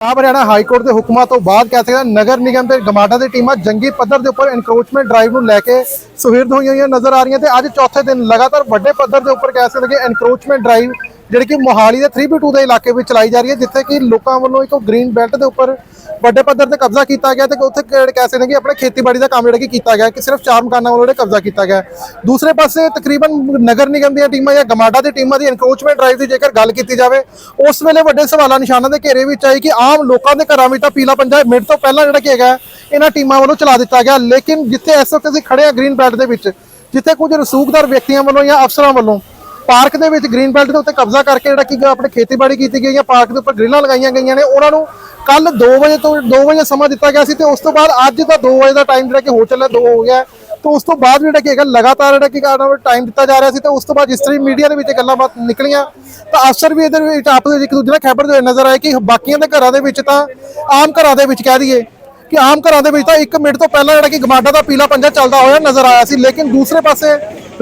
Punjab Haryana high court ਦੇ ਹੁਕਮਾਂ ਤੋਂ ਬਾਅਦ ਕਹਿ ਸਕਦੇ ਨਗਰ ਨਿਗਮ ਤੇ ਗਮਾਡਾ ਦੀ ਟੀਮਾਂ ਜੰਗੀ ਪੱਧਰ ਦੇ ਉੱਪਰ ਐਨਕਰੋਚਮੈਂਟ ਡਰਾਈਵ ਨੂੰ ਲੈ ਕੇ ਸੁਹਿਰਦ ਹੋਈਆਂ ਹੋਈਆਂ ਨਜ਼ਰ ਆ ਰਹੀਆਂ ਤੇ ਅੱਜ ਚੌਥੇ ਦਿਨ ਲਗਾਤਾਰ ਵੱਡੇ ਪੱਧਰ ਦੇ ਉੱਪਰ ਕਹਿ ਸਕਦੇ ਕਿ ਐਨਕਰੋਚਮੈਂਟ ਡਰਾਈਵ ਜਿਹੜੀ ਕਿ ਮੋਹਾਲੀ ਦੇ 3B2 ਦੇ ਇਲਾਕੇ ਵਿੱਚ ਚਲਾਈ ਜਾ ਰਹੀ ਹੈ, ਜਿੱਥੇ ਕਿ ਲੋਕਾਂ ਵੱਲੋਂ ਇੱਕ ਗ੍ਰੀਨ ਬੈਲਟ ਦੇ ਉੱਪਰ ਵੱਡੇ ਪੱਧਰ ਤੇ ਕਬਜ਼ਾ ਕੀਤਾ ਗਿਆ ਤੇ ਉੱਥੇ ਕ- ਕਹਿ ਸਕਦੇ ਕਿ ਆਪਣੇ ਖੇਤੀਬਾੜੀ ਦਾ ਕੰਮ ਜਿਹੜਾ ਕਿ ਕੀਤਾ ਗਿਆ, ਕਿ ਸਿਰਫ ਚਾਰ ਮਕਾਨਾਂ ਵੱਲੋਂ ਜਿਹੜਾ ਕਬਜ਼ਾ ਕੀਤਾ ਗਿਆ। ਦੂਸਰੇ ਪਾਸੇ ਤਕਰੀਬਨ ਨਗਰ ਨਿਗਮ ਦੀਆਂ ਟੀਮਾਂ ਜਾਂ ਗਮਾਡਾ ਦੀ ਟੀਮਾਂ ਦੀ ਐਨਕਰੋਚਮੈਂਟ ਡਰਾਈਵ ਦੀ ਜੇਕਰ ਗੱਲ ਕੀਤੀ ਜਾਵੇ, ਉਸ ਵੇਲੇ ਵੱਡੇ ਸਵਾਲਾਂ, ਨਿਸ਼ਾਨਾਂ ਦੇ ਘੇਰੇ ਵਿੱਚ ਆਈ ਕਿ ਆਮ ਲੋਕਾਂ ਦੇ ਘਰਾਂ ਵਿੱਚ ਤਾਂ ਪੀਲਾ ਪੰਜਾ ਮਿੰਟ ਤੋਂ ਪਹਿਲਾਂ ਜਿਹੜਾ ਕਿ ਹੈਗਾ, ਇਹਨਾਂ ਟੀਮਾਂ ਵੱਲੋਂ ਚਲਾ ਦਿੱਤਾ ਗਿਆ, ਲੇਕਿਨ ਜਿੱਥੇ ਇਸ ਵਕਤ ਅਸੀਂ ਖੜੇ ਆ ਗ੍ਰੀਨ ਬੈਲਟ ਦੇ ਵਿੱਚ, ਜਿੱਥੇ ਕੁਝ ਰਸੂਖਦਾਰ ਵਿਅਕਤੀਆਂ ਵੱਲੋਂ ਜਾਂ ਅਫਸਰਾਂ ਵੱਲੋਂ ਪਾਰਕ ਦੇ ਵਿੱਚ ਗ੍ਰੀਨ ਬੈਲਟ ਦੇ ਉੱਤੇ ਕਬਜ਼ਾ ਕਰਕੇ ਜਿਹੜਾ ਕਿ ਆਪਣੇ ਖੇਤੀਬਾੜੀ ਕੀਤੀ ਗਈ ਹੈ, ਪਾਰਕ ਦੇ ਉੱਪਰ ਗ੍ਰਿਲਾਂ ਲਗਾਈਆਂ ਗਈਆਂ ਨੇ। ਉਹਨਾਂ ਨੂੰ ਕੱਲ 2 ਵਜੇ ਤੋਂ 2 ਵਜੇ ਸਮਾਂ ਦਿੱਤਾ ਗਿਆ ਸੀ ਤੇ ਉਸ ਤੋਂ ਬਾਅਦ ਅੱਜ ਦਾ 2 ਵਜੇ ਦਾ ਟਾਈਮ ਜਿਹੜਾ ਕਿ ਹੋ ਚੱਲਿਆ 2 ਹੋ ਗਿਆ ਤੇ ਉਸ ਤੋਂ ਬਾਅਦ ਜਿਹੜਾ ਕੀ ਹੈਗਾ, ਲਗਾਤਾਰ ਜਿਹੜਾ ਕੀ ਕਿ ਟਾਈਮ ਦਿੱਤਾ ਜਾ ਰਿਹਾ ਸੀ ਤੇ ਉਸ ਤੋਂ ਬਾਅਦ ਜਿਸ ਤਰ੍ਹਾਂ ਮੀਡੀਆ ਦੇ ਵਿੱਚ ਗੱਲਾਂ ਬਾਤ ਨਿਕਲੀਆਂ, ਤਾਂ ਅਫਸਰ ਵੀ ਇਹਦੇ ਵਿੱਚ ਆਪਸ ਵਿੱਚ ਇੱਕ ਦੂਜੇ ਨਾਲ ਖੈਬਰ ਦੇ ਨਜ਼ਰ ਆਏ ਕਿ ਬਾਕੀਆਂ ਦੇ ਘਰਾਂ ਦੇ ਵਿੱਚ ਤਾਂ ਆਮ ਘਰਾਂ ਦੇ ਵਿੱਚ ਕਹਿ ਦਈਏ ਕਿ ਆਮ ਘਰਾਂ ਦੇ ਵਿੱਚ ਤਾਂ 1 ਮਿੰਟ ਤੋਂ ਪਹਿਲਾਂ ਜਿਹੜਾ ਕਿ ਗਮਾਡਾ ਦਾ ਪੀਲਾ ਪੰਜਾ ਚੱਲਦਾ ਹੋਇਆ ਨਜ਼ਰ ਆਇਆ ਸੀ, ਲੇਕਿਨ ਦੂਸਰੇ ਪਾਸੇ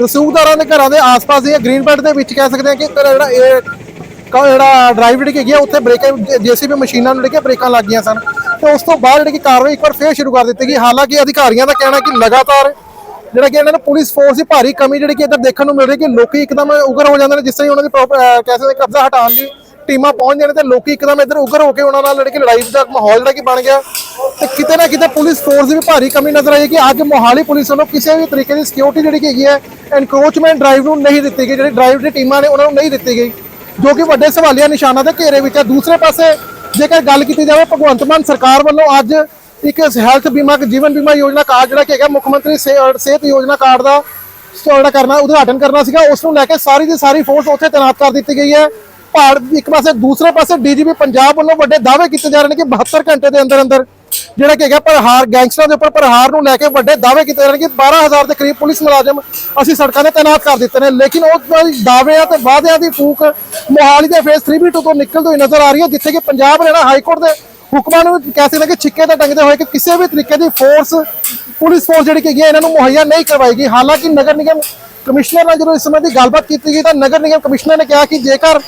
ਰਸੂਖਦਾਰਾਂ ਦੇ ਘਰਾਂ ਦੇ ਆਸ-ਪਾਸ ਦੀਆਂ ਗ੍ਰੀਨ ਬੈਲਟ ਦੇ ਵਿੱਚ ਕਹਿ ਸਕਦੇ ਹਾਂ ਕਿ ਘਰ ਜਿਹੜਾ ਇਹ ਕ- ਜਿਹੜਾ ਡਰਾਈਵ ਜਿਹੜੀ ਹੈਗੀ ਆ, ਉੱਥੇ ਬ੍ਰੇਕਾਂ ਜੀਸੀਬੀ ਮਸ਼ੀਨਾਂ ਨੂੰ ਜਿਹੜੀਆਂ ਬ੍ਰੇਕਾਂ ਲੱਗ ਗਈਆਂ ਸਨ। ਤੇ ਉਸ ਤੋਂ ਬਾਅਦ ਜਿਹੜੀ ਕਿ ਕਾਰਵਾਈ ਇੱਕ ਵਾਰ ਫੇਰ ਸ਼ੁਰੂ ਕਰ ਦਿੱਤੀ ਗਈ। ਹਾਲਾਂਕਿ ਅਧਿਕਾਰੀਆਂ ਦਾ ਕਹਿਣਾ ਕਿ ਲਗਾਤਾਰ ਜਿਹੜਾ ਕਿ ਇਹਨਾਂ ਨੂੰ ਪੁਲਿਸ ਫੋਰਸ ਦੀ ਭਾਰੀ ਕਮੀ ਜਿਹੜੀ ਕਿ ਇੱਧਰ ਦੇਖਣ ਨੂੰ ਮਿਲ ਰਹੀ ਕਿ ਲੋਕੀ ਇੱਕਦਮ ਉਗਰ ਹੋ ਜਾਂਦੇ ਨੇ, ਜਿਸ ਤਰ੍ਹਾਂ ਹੀ ਉਹਨਾਂ ਦੀ ਪ੍ਰੋਪ- ਅਹ ਕਹਿ ਸਕਦੇ ਕਬਜ਼ਾ ਹਟਾਉਣ ਦੀ ਟੀਮਾਂ ਪਹੁੰਚਦੀਆਂ ਨੇ ਤੇ ਲੋਕੀ ਇੱਕਦਮ ਇੱਧਰ ਉਗਰ ਹੋ ਕੇ ਉਹਨਾਂ ਨਾਲ ਜਿਹੜੀ ਕਿ ਲੜਾਈ ਦਾ ਮਾਹੌਲ ਜਿਹੜਾ ਕਿ ਬਣ ਗਿਆ। ਤੇ ਕਿਤੇ ਨਾ ਕਿਤੇ ਪੁਲਿਸ ਫੋਰਸ ਦੀ ਵੀ ਭਾਰੀ ਕਮੀ ਨਜ਼ਰ ਆਈ ਕਿ ਅੱਜ ਮੋਹਾਲੀ ਪੁਲਿਸ ਵੱਲੋਂ ਕਿਸੇ ਵੀ ਤਰੀਕੇ ਦੀ ਸਿਕਿਉਰਿਟੀ ਜਿਹੜੀ ਹੈਗੀ ਹੈ ਐਨਕਰੋਚਮੈਂਟ ਡਰਾਈਵ ਨੂੰ ਨਹੀਂ ਦਿੱਤੀ ਗਈ, ਜਿਹੜੀ ਡਰਾਈਵ ਦੀ ਟੀਮਾਂ ਨੇ ਉਹਨਾਂ ਨੂੰ ਨਹੀਂ ਦਿੱਤੀ ਗਈ, ਜੋ ਕਿ ਵੱਡੇ ਸਵਾਲੀਆ ਨਿਸ਼ਾਨਾਂ ਦੇ ਘੇਰੇ ਵਿੱਚ ਹੈ। ਦੂਸਰੇ ਪਾਸੇ ਜੇਕਰ ਗੱਲ ਕੀਤੀ ਜਾਵੇ, ਭਗਵੰਤ ਮਾਨ ਸਰਕਾਰ ਵੱਲੋਂ ਅੱਜ ਇੱਕ ਹੈਲਥ ਬੀਮਾ ਜੀਵਨ ਬੀਮਾ ਯੋਜਨਾ ਕਾਰਡ ਜਿਹੜਾ ਕਿ ਹੈਗਾ, ਮੁੱਖ ਮੰਤਰੀ ਸਿਹ- ਸਿਹਤ ਯੋਜਨਾ ਕਾਰਡ ਦਾ ਜਿਹੜਾ ਕਰਨਾ, ਉਦਘਾਟਨ ਕਰਨਾ ਸੀਗਾ, ਉਸ ਨੂੰ ਲੈ ਕੇ ਸਾਰੀ ਦੀ ਸਾਰੀ ਫੋਰਸ ਉੱਥੇ ਤਾਇਨਾਤ ਕਰ ਦਿੱਤੀ ਗਈ ਹੈ। ਭਾਰਤ ਇੱਕ ਪਾਸੇ, ਦੂਸਰੇ ਪਾਸੇ ਡੀਜੀਪੀ ਪੰਜਾਬ ਵੱਲੋਂ ਵੱਡੇ ਦਾਅਵੇ ਕੀਤੇ ਜਾ ਰਹੇ ਨੇ ਕਿ 72 ਘੰਟੇ ਦੇ ਅੰਦਰ ਅੰਦਰ ਜਿਹੜਾ ਕਿ ਹੈਗਾ ਪ੍ਰਹਾਰ ਗੈਂਗਸਟਰਾਂ ਦੇ ਉੱਪਰ ਪ੍ਰਹਾਰ ਨੂੰ ਲੈ ਕੇ ਵੱਡੇ ਦਾਅਵੇ ਕੀਤੇ ਜਾ ਕਿ 12000 ਦੇ ਕਰੀਬ ਪੁਲਿਸ ਮੁਲਾਜ਼ਮ ਅਸੀਂ ਸੜਕਾਂ ਤੇ ਤਾਇਨਾਤ ਕਰ ਦਿੱਤੇ ਨੇ, ਲੇਕਿਨ ਉਹ ਦਾਅਵਿਆਂ ਤੇ ਵਾਅਦਿਆਂ ਦੀ ਫੂਕ ਮੋਹਾਲੀ ਦੇ ਫੇਸ 3B2 ਤੋਂ ਨਿਕਲਦੀ ਹੋਈ ਨਜ਼ਰ ਆ ਰਹੀ ਹੈ, ਜਿੱਥੇ ਕਿ ਪੰਜਾਬ ਹਰਿਆਣਾ ਹਾਈ ਕੋਰਟ ਦੇ ਹੁਕਮਾਂ ਨੂੰ ਕਹਿ ਸਕਦੇ ਕਿ ਛਿੱਕੇ ਤੇ ਟੰਗਦੇ ਹੋਏ ਕਿ ਕਿਸੇ ਵੀ ਤਰੀਕੇ ਦੀ ਫੋਰਸ ਪੁਲਿਸ ਫੋਰਸ ਜਿਹੜੀ ਕਿ ਹੈ, ਇਹਨਾਂ ਨੂੰ ਮੁਹੱਈਆ ਨਹੀਂ ਕਰਵਾਏਗੀ। ਹਾਲਾਂਕਿ ਨਗਰ ਨਿਗਮ ਕਮਿਸ਼ਨਰ ਨਾਲ ਜਦੋਂ ਇਸ ਸਮੇਂ ਦੀ ਗੱਲਬਾਤ ਕੀਤੀ ਗਈ ਤਾਂ ਨਗਰ ਨਿਗਮ ਕਮਿਸ਼ਨਰ ਨੇ ਕਿਹਾ ਕਿ ਜੇਕਰ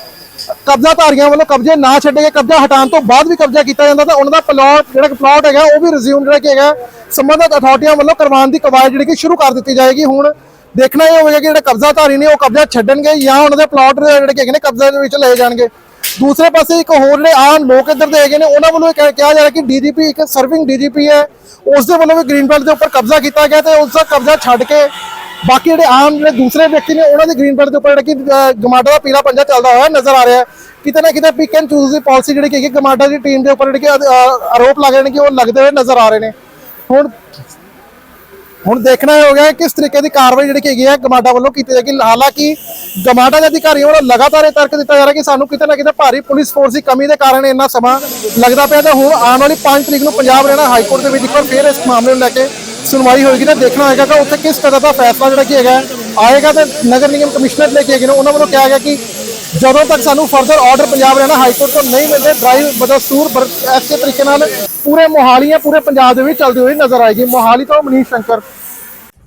ਕਬਜ਼ਾਧਾਰੀਆਂ ਵੱਲੋਂ ਕਬਜ਼ੇ ਨਾ ਛੱਡੇ ਗਏ, ਕਬਜ਼ਾ ਹਟਾਉਣ ਤੋਂ ਬਾਅਦ ਵੀ ਕਬਜ਼ਾ ਕੀਤਾ ਜਾਂਦਾ ਤਾਂ ਉਹਨਾਂ ਦਾ ਪਲਾਟ ਜਿਹੜਾ ਕਿ ਪਲਾਟ ਹੈਗਾ, ਉਹ ਵੀ ਰਿਜ਼ਿਊਮ ਜਿਹੜਾ ਕਿ ਹੈਗਾ, ਸੰਬੰਧਿਤ ਅਥਾਰਟੀਆਂ ਵੱਲੋਂ ਕਰਵਾਉਣ ਦੀ ਕਵਾਇਦ ਜਿਹੜੀ ਕਿ ਸ਼ੁਰੂ ਕਰ ਦਿੱਤੀ ਜਾਏਗੀ। ਹੁਣ ਦੇਖਣਾ ਇਹ ਹੋਵੇਗਾ ਕਿ ਜਿਹੜੇ ਕਬਜ਼ਾਧਾਰੀ ਨੇ ਉਹ ਕਬਜ਼ਾ ਛੱਡਣਗੇ ਜਾਂ ਉਹਨਾਂ ਦੇ ਪਲਾਟ ਜਿਹੜੇ ਕਿ ਹੈਗੇ ਨੇ ਕਬਜ਼ੇ ਦੇ ਵਿੱਚ ਲਏ ਜਾਣਗੇ। ਦੂਸਰੇ ਪਾਸੇ ਇੱਕ ਹੋਰ ਜਿਹੜੇ ਆਮ ਲੋਕ ਇੱਧਰ ਦੇ ਹੈਗੇ ਨੇ, ਉਹਨਾਂ ਵੱਲੋਂ ਇਹ ਕਿਹਾ ਜਾ ਰਿਹਾ ਕਿ ਡੀਜੀਪੀ ਇੱਕ ਸਰਵਿੰਗ ਡੀਜੀਪੀ ਹੈ। ਉਸ ਦੇ ਵੱਲੋਂ ਵੀ ਗ੍ਰੀਨ ਬੈਲਟ ਦੇ ਉੱਪਰ ਕਬਜ਼ਾ ਕੀਤਾ ਗਿਆ ਤੇ ਉਸ ਦਾ ਕਬਜ਼ਾ ਛੱਡ ਕੇ ਬਾਕੀ ਜਿਹੜੇ ਆਮ ਜਿਹੜੇ ਦੂਸਰੇ ਵਿਅਕਤੀ ਨੇ, ਉਹਨਾਂ ਦੀ ਗ੍ਰੀਨ ਬੈਲਟ ਦੇ ਉੱਪਰ ਜਿਹੜਾ ਕਿ ਗਮਾਡਾ ਦਾ ਪੀਲਾ ਪੰਜਾ ਚੱਲਦਾ ਹੋਇਆ ਨਜ਼ਰ ਆ ਰਿਹਾ। ਕਿਤੇ ਨਾ ਕਿਤੇ ਪਿਕ ਐਂਡ ਚੂਜ਼ ਦੀ ਪਾਲਿਸੀ ਜਿਹੜੀ ਕਿ ਹੈਗੀ ਗਮਾਡਾ ਦੀ ਟੀਮ ਦੇ ਉੱਪਰ ਜਿਹੜੇ ਕਿ ਆਰੋਪ ਲੱਗ ਰਹੇ ਨੇ ਕਿ ਉਹ ਲੱਗਦੇ ਹੋਏ ਨਜ਼ਰ ਆ ਰਹੇ ਨੇ। ਹੁਣ ਹੁਣ ਦੇਖਣਾ ਇਹ ਹੋਗਾ ਕਿਸ ਤਰੀਕੇ ਦੀ ਕਾਰਵਾਈ ਜਿਹੜੀ ਕਿ ਹੈਗੀ ਹੈ ਗਮਾਡਾ ਵੱਲੋਂ ਕੀਤੀ ਜਾਏਗੀ। ਹਾਲਾਂਕਿ ਗਮਾਡਾ ਦੇ ਅਧਿਕਾਰੀਆਂ ਵੱਲੋਂ ਲਗਾਤਾਰ ਇਹ ਤਰਕ ਦਿੱਤਾ ਜਾ ਰਿਹਾ ਕਿ ਸਾਨੂੰ ਕਿਤੇ ਨਾ ਕਿਤੇ ਭਾਰੀ ਪੁਲਿਸ ਫੋਰਸ ਦੀ ਕਮੀ ਦੇ ਕਾਰਨ ਇੰਨਾ ਸਮਾਂ ਲੱਗਦਾ ਪਿਆ ਤੇ ਹੁਣ ਆਉਣ ਵਾਲੀ 5 ਤਰੀਕ ਨੂੰ ਪੰਜਾਬ ਹਰਿਆਣਾ ਹਾਈ ਕੋਰਟ ਦੇ ਵਿੱਚ ਇੱਕ ਵਾਰ ਫੇਰ ਇਸ ਮਾਮਲੇ ਨੂੰ ਲੈ ਕੇ ਸੁਣਵਾਈ ਹੋਏਗੀ ਨਾ ਦੇਖਣਾ ਹੋਏਗਾ ਕਿ ਉੱਥੇ ਕਿਸ ਤਰ੍ਹਾਂ ਦਾ ਫੈਸਲਾ ਜਿਹੜਾ ਕੀ ਹੈਗਾ, ਆਏਗਾ ਤੇ ਨਗਰ ਨਿਗਮ ਕਮਿਸ਼ਨਰ ਲੈ ਕੇ ਹੈਗੇ ਉਹਨਾਂ ਵੱਲੋਂ ਕਿਹਾ ਗਿਆ ਕਿ ਜਦੋਂ ਤੱਕ ਸਾਨੂੰ further order Punjab Haryana high court ਤੋਂ ਨਹੀਂ ਮਿਲਦੇ ਡਰਾਈਵ ਬਦਸਤੂਰ ਐਸੇ ਤਰੀਕੇ ਨਾਲ ਪੂਰੇ ਮੋਹਾਲੀ ਜਾਂ ਪੂਰੇ ਪੰਜਾਬ ਦੇ ਵਿੱਚ ਚੱਲਦੀ ਹੋਈ ਨਜ਼ਰ ਆਏਗੀ। ਮੋਹਾਲੀ ਤੋਂ ਮਨੀਸ਼ ਸ਼ੰਕਰ।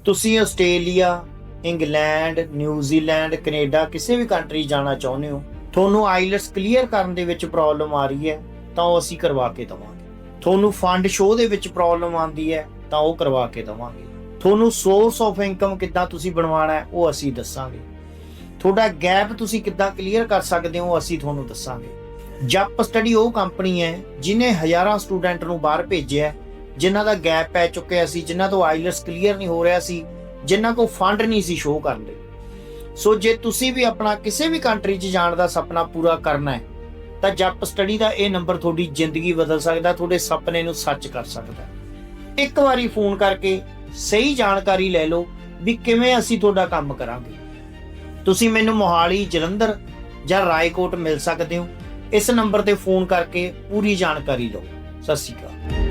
ਤੁਸੀਂ ਆਸਟ੍ਰੇਲੀਆ, ਇੰਗਲੈਂਡ ਨਿਊਜ਼ੀਲੈਂਡ ਕੈਨੇਡਾ ਕਿਸੇ ਵੀ ਕੰਟਰੀ ਜਾਣਾ ਚਾਹੁੰਦੇ ਹੋ, ਤੁਹਾਨੂੰ ਆਈਲਟਸ ਕਲੀਅਰ ਕਰਨ ਦੇ ਵਿੱਚ ਪ੍ਰੋਬਲਮ ਆ ਰਹੀ ਹੈ, ਤਾਂ ਉਹ ਅਸੀਂ ਕਰਵਾ ਕੇ ਦਵਾਂਗੇ। ਤੁਹਾਨੂੰ ਫੰਡ ਸ਼ੋਅ ਦੇ ਵਿੱਚ ਪ੍ਰੋਬਲਮ ਆਉਂਦੀ ਹੈ ਤਾਂ ਉਹ ਕਰਵਾ ਕੇ ਦਵਾਂਗੇ। ਤੁਹਾਨੂੰ ਸੋਰਸ ਆਫ ਇਨਕਮ ਕਿੱਦਾਂ ਤੁਸੀਂ ਬਣਵਾਉਣਾ ਹੈ, ਉਹ ਅਸੀਂ ਦੱਸਾਂਗੇ। ਤੁਹਾਡਾ ਗੈਪ ਤੁਸੀਂ ਕਿੱਦਾਂ ਕਲੀਅਰ ਕਰ ਸਕਦੇ ਹੋ, ਉਹ ਅਸੀਂ ਤੁਹਾਨੂੰ ਦੱਸਾਂਗੇ। ਜੱਪ ਸਟੱਡੀ ਉਹ ਕੰਪਨੀ ਹੈ ਜਿਨੇ ਹਜ਼ਾਰਾਂ ਸਟੂਡੈਂਟ ਨੂੰ ਬਾਹਰ ਭੇਜਿਆ ਹੈ, ਜਿਨ੍ਹਾਂ ਦਾ ਗੈਪ ਪੈ ਚੁੱਕਿਆ ਸੀ, ਜਿਨ੍ਹਾਂ ਤੋਂ ਆਈਲਟਸ ਕਲੀਅਰ ਨਹੀਂ ਹੋ ਰਿਹਾ ਸੀ, ਜਿਨ੍ਹਾਂ ਕੋਲ ਫੰਡ ਨਹੀਂ ਸੀ ਸ਼ੋਅ ਕਰਨ ਦੇ ਸੋ ਜੇ ਤੁਸੀਂ ਵੀ ਆਪਣਾ ਕਿਸੇ ਵੀ ਕੰਟਰੀ 'ਚ ਜਾਣ ਦਾ ਸੁਪਨਾ ਪੂਰਾ ਕਰਨਾ ਹੈ, ਤਾਂ ਜੱਪ ਸਟੱਡੀ ਦਾ ਇਹ ਨੰਬਰ ਤੁਹਾਡੀ ਜ਼ਿੰਦਗੀ ਬਦਲ ਸਕਦਾ, ਤੁਹਾਡੇ ਸੁਪਨੇ ਨੂੰ ਸੱਚ ਕਰ ਸਕਦਾ ਇੱਕ ਵਾਰੀ ਫੋਨ ਕਰਕੇ ਸਹੀ ਜਾਣਕਾਰੀ ਲੈ ਲਓ ਵੀ ਕਿਵੇਂ ਅਸੀਂ ਤੁਹਾਡਾ ਕੰਮ ਕਰਾਂਗੇ। ਤੁਸੀਂ ਮੈਨੂੰ ਮੋਹਾਲੀ, ਜਲੰਧਰ ਜਾਂ ਰਾਏਕੋਟ ਮਿਲ ਸਕਦੇ ਹੋ। ਇਸ ਨੰਬਰ ਤੇ ਫੋਨ ਕਰਕੇ ਪੂਰੀ ਜਾਣਕਾਰੀ ਲਓ। ਸਤਿ ਸ਼੍ਰੀ ਅਕਾਲ।